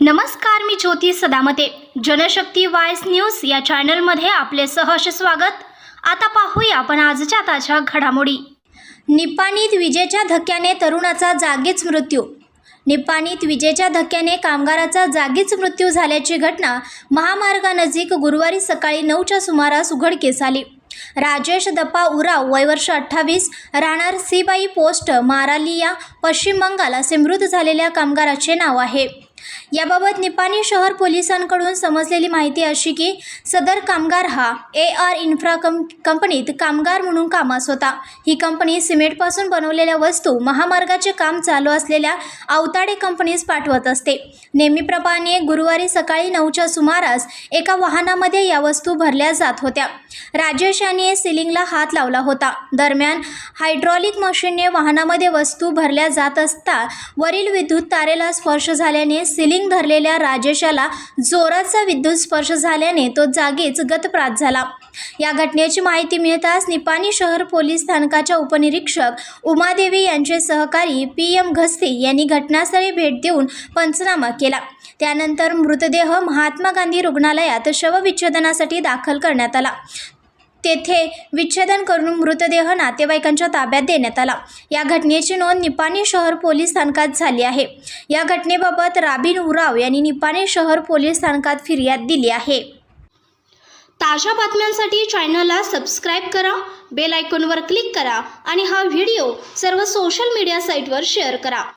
नमस्कार मी ज्योती सदामते. जनशक्ती वायस न्यूज या चॅनलमध्ये आपले सहर्ष स्वागत. आता पाहूया आपण आजच्या ताज्या घडामोडी. निपाणीत विजेच्या धक्क्याने तरुणाचा जागीच मृत्यू. निपाणीत विजेच्या धक्क्याने कामगाराचा जागीच मृत्यू झाल्याची घटना महामार्गानजीक गुरुवारी सकाळी नऊच्या सुमारास उघडकीस आली. राजेश दप्पा उराव वय वर्ष अठ्ठावीस राहणार सीबाई पोस्ट मारालिया पश्चिम बंगाल असे मृत झालेल्या कामगाराचे नाव आहे. याबाबत निपाणी शहर पोलिसांकडून समजलेली माहिती अशी की सदर कामगार हा ए आर इन्फ्रा कं कंपनीत कामगार म्हणून कामास होता. ही कंपनी सिमेंटपासून बनवलेल्या वस्तू महामार्गाचे काम चालू असलेल्या अवताडे कंपनीस पाठवत असते. नेहमीप्रमाणे गुरुवारी सकाळी नऊच्या सुमारास एका वाहनामध्ये या वस्तू भरल्या जात होत्या. राजेश याने सिलिंगला हात लावला होता. दरम्यान हायड्रॉलिक मशीनने वाहनामध्ये वस्तू भरल्या जात असता वरील विद्युत तारेला स्पर्श झाल्याने सिलिंग धरलेल्या राजेशाला जोराचा विद्युत स्पर्श झाल्याने तो जागीच गतप्रात झाला. या घटनेची माहिती मिळताच निपाणी शहर पोलीस स्थानकाच्या उपनिरीक्षक उमादेवी यांचे सहकारी पी एम घस्ती यांनी घटनास्थळी भेट देऊन पंचनामा केला. त्यानंतर मृतदेह महात्मा गांधी रुग्णालयात शवविच्छेदनासाठी दाखल करण्यात आला. तेथे विच्छेदन करून मृतदेह नातेवाईकांच्या ताब्यात देण्यात आला. या घटनेची नोंद निपाणी शहर पोलीस स्थानकात झाली आहे. या घटनेबाबत राबिन उराव यांनी निपाणी शहर पोलीस स्थानकात फिर्याद दिली आहे. ताज्या बातम्यांसाठी चॅनलला सबस्क्राईब करा बेल आयकॉनवर क्लिक करा आणि हा व्हिडिओ सर्व सोशल मीडिया साईटवर शेअर करा.